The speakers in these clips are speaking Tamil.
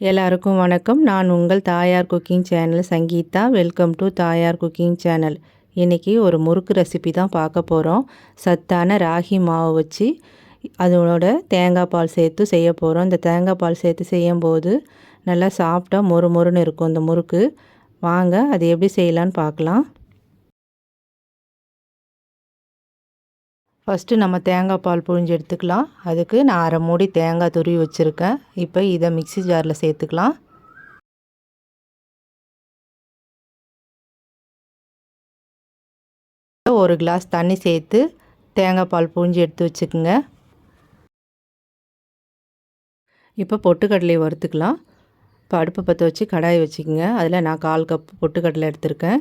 எல்லாருக்கும் வணக்கம். நான் உங்கள் Thayar cooking channel Sangeetha. Welcome to Thayar cooking channel. இன்றைக்கி ஒரு முறுக்கு ரெசிபி தான் பார்க்க போகிறோம் சத்தான ராகி மாவு வச்சு அதோட தேங்காய் பால் சேர்த்து செய்ய போகிறோம் இந்த தேங்காய் பால் சேர்த்து செய்யும்போது நல்லா சாப்பிட்டா மொறு மொறுன்னு இருக்கும் இந்த முறுக்கு. வாங்க அது எப்படி செய்யலான்னு பார்க்கலாம். ஃபஸ்ட்டு நம்ம தேங்காய் பால் புழிஞ்சு எடுத்துக்கலாம். அதுக்கு நான் அரை மூடி தேங்காய் துருவி வச்சுருக்கேன். இப்போ இதை மிக்சி ஜாரில் சேர்த்துக்கலாம். ஒரு கிளாஸ் தண்ணி சேர்த்து தேங்காய் பால் புழிஞ்சு எடுத்து வச்சுக்கோங்க. இப்போ பொட்டுக்கடலையை வறுத்துக்கலாம். இப்போ அடுப்பை பற்ற வச்சு கடாயை வச்சுக்கோங்க. அதில் நான் கால் கப் பொட்டுக்கடலை எடுத்திருக்கேன்.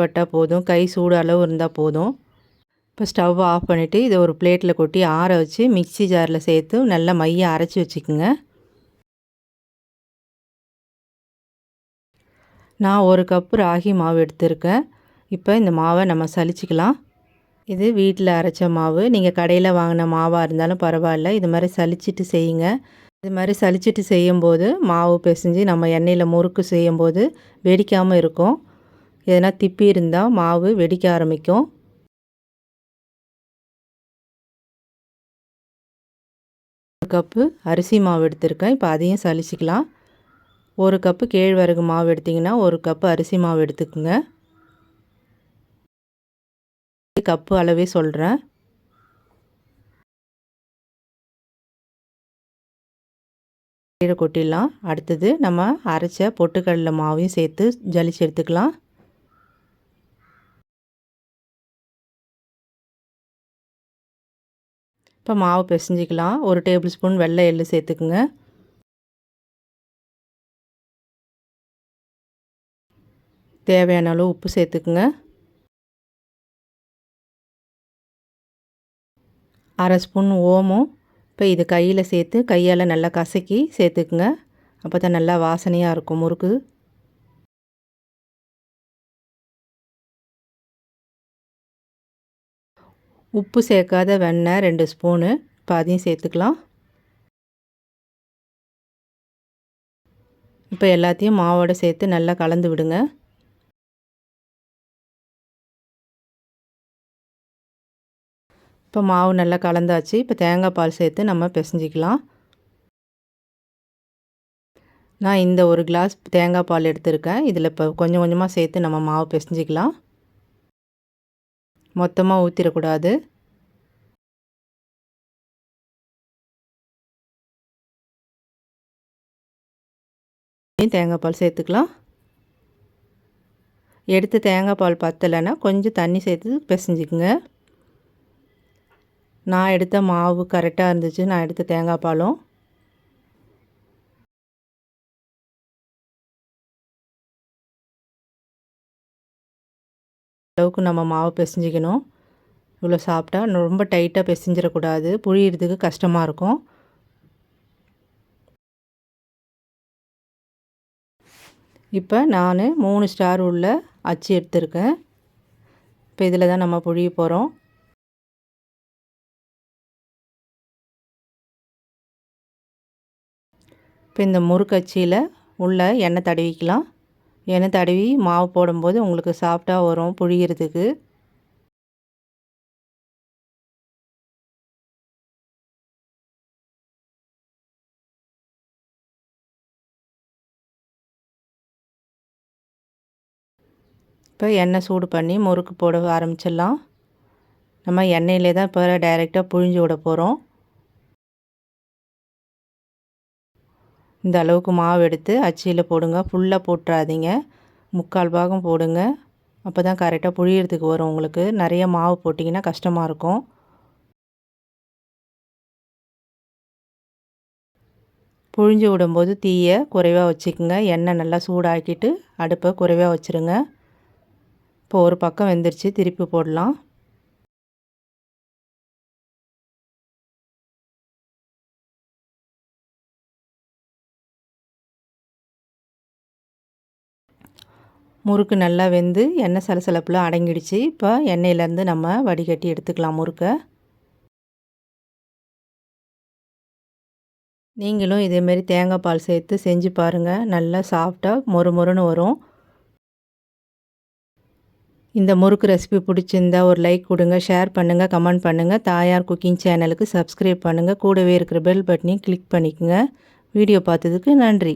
பட்டால் போதும் கை சூடு அளவு இருந்தால் போதும். இப்போ ஸ்டவ் ஆஃப் பண்ணிவிட்டு இதை ஒரு பிளேட்டில் கொட்டி ஆற வச்சு மிக்சி ஜாரில் சேர்த்து நல்லா மையை அரைச்சி வச்சுக்கோங்க. நான் ஒரு கப்பு ராகி மாவு எடுத்திருக்கேன். இப்போ இந்த மாவை நம்ம சலிச்சிக்கலாம். இது வீட்டில் அரைச்ச மாவு. நீங்கள் கடையில் வாங்கின மாவாக இருந்தாலும் பரவாயில்ல. இது மாதிரி சலிச்சிட்டு செய்யுங்க. இது மாதிரி சலிச்சிட்டு செய்யும்போது மாவு பிசைஞ்சு நம்ம எண்ணெயில் முறுக்கு செய்யும்போது வெடிக்காமல் இருக்கும். எதனா திப்பி இருந்தால் மாவு வெடிக்க ஆரம்பிக்கும். ஒரு கப்பு அரிசி மாவு எடுத்திருக்கேன். இப்போ அதையும் சலிச்சிக்கலாம் ஒரு கப்பு கேழ்வரகு மாவு எடுத்திங்கன்னா ஒரு கப்பு அரிசி மாவு எடுத்துக்கோங்க. கப்பு அளவே சொல்கிறேன் கீழே கொட்டிடலாம். அடுத்தது நம்ம அரைச்ச பொட்டுக்கடலை மாவையும் சேர்த்து ஜலிச்சு எடுத்துக்கலாம். இப்போ மாவு பிசைஞ்சிக்கலாம். ஒரு டேபிள் ஸ்பூன் வெள்ளை எள்ளு சேர்த்துக்குங்க. தேவையான அளவு உப்பு சேர்த்துக்குங்க. அரை ஸ்பூன் ஓமும். இப்போ இது கையில் சேர்த்து கையால் நல்லா கசக்கி சேர்த்துக்குங்க. அப்போ தான் நல்லா வாசனையாக இருக்கும் முறுக்கு. உப்பு சேர்க்காத வெண்ணெய் ரெண்டு ஸ்பூனு இப்போ அதையும் சேர்த்துக்கலாம். இப்போ எல்லாத்தையும் மாவோடு சேர்த்து நல்லா கலந்து விடுங்க. இப்போ மாவு நல்லா கலந்தாச்சு. இப்போ தேங்காய் பால் சேர்த்து நம்ம பிசைஞ்சிக்கலாம். நான் இந்த ஒரு கிளாஸ் தேங்காய் பால் எடுத்திருக்கேன். இதில் இப்போ கொஞ்சம் கொஞ்சமாக சேர்த்து நம்ம மாவு பிசைஞ்சிக்கலாம். மொத்தமாக ஊற்றிடக்கூடாது தேங்காய் பால் சேர்த்துக்கலாம். எடுத்து தேங்காய் பால் பத்தலைன்னா கொஞ்சம் தண்ணி சேர்த்து பிசைஞ்சிக்குங்க. நான் எடுத்த மாவு கரெக்டாக இருந்துச்சு. நான் எடுத்த தேங்காய் பாலும். அளவுக்கு நம்ம மாவு பிசைஞ்சிக்கணும். இவ்வளோ சாப்பிட்டா ரொம்ப டைட்டாக பிசைஞ்சிடக்கூடாது. புழியறதுக்கு கஷ்டமாக இருக்கும். இப்போ நான் மூணு ஸ்டார் உள்ள அச்சு எடுத்திருக்கேன். இப்போ இதில் தான் நம்ம புழிய போகிறோம் இப்போ இந்த முறுக்கச்சியில் உள்ள எண்ணெய் தடவிக்கலாம். எண்ணெய் தடவி மாவு போடும்போது உங்களுக்கு சாஃப்டாக வரும் புழிகிறதுக்கு இப்போ எண்ணெய் சூடு பண்ணி முறுக்கு போட ஆரம்பிச்சிடலாம். நம்ம எண்ணெயிலே தான் இப்போ டைரெக்டாக புழிஞ்சு விட போகிறோம் இந்த அளவுக்கு மாவு எடுத்து அச்சியில் போடுங்க. ஃபுல்லாக போட்டுறாதீங்க. முக்கால் பாகம் போடுங்க. அப்போ தான் கரெக்டாக புழியறதுக்கு வரும் உங்களுக்கு. நிறைய மாவு போட்டிங்கன்னா கஷ்டமாக இருக்கும். புழிஞ்சு விடும்போது தீயை குறைவாக வச்சுக்கோங்க. எண்ணெய் நல்லா சூடாக்கிட்டு அடுப்பை குறைவாக வச்சுருங்க. இப்போ ஒரு பக்கம் வெந்துருச்சு. திருப்பி போடலாம். முறுக்கு நல்லா வெந்து எண்ணெய் சலசலப்பில் அடங்கிடுச்சு. இப்போ எண்ணெயிலேருந்து நம்ம வடிகட்டி எடுத்துக்கலாம் முறுக்கை. நீங்களும் இதேமாரி தேங்காய் பால் சேர்த்து செஞ்சு பாருங்கள் நல்லா சாஃப்டாக மொறு மொறுன்னு வரும். இந்த முறுக்கு ரெசிபி பிடிச்சிருந்தா ஒரு லைக் கொடுங்க ஷேர் பண்ணுங்கள் கமெண்ட் பண்ணுங்கள் தாயார் குக்கிங் சேனலுக்கு சப்ஸ்கிரைப் பண்ணுங்கள் கூடவே இருக்கிற பெல் பட்டனையும் கிளிக் பண்ணிக்கோங்க. வீடியோ பார்த்ததுக்கு நன்றி.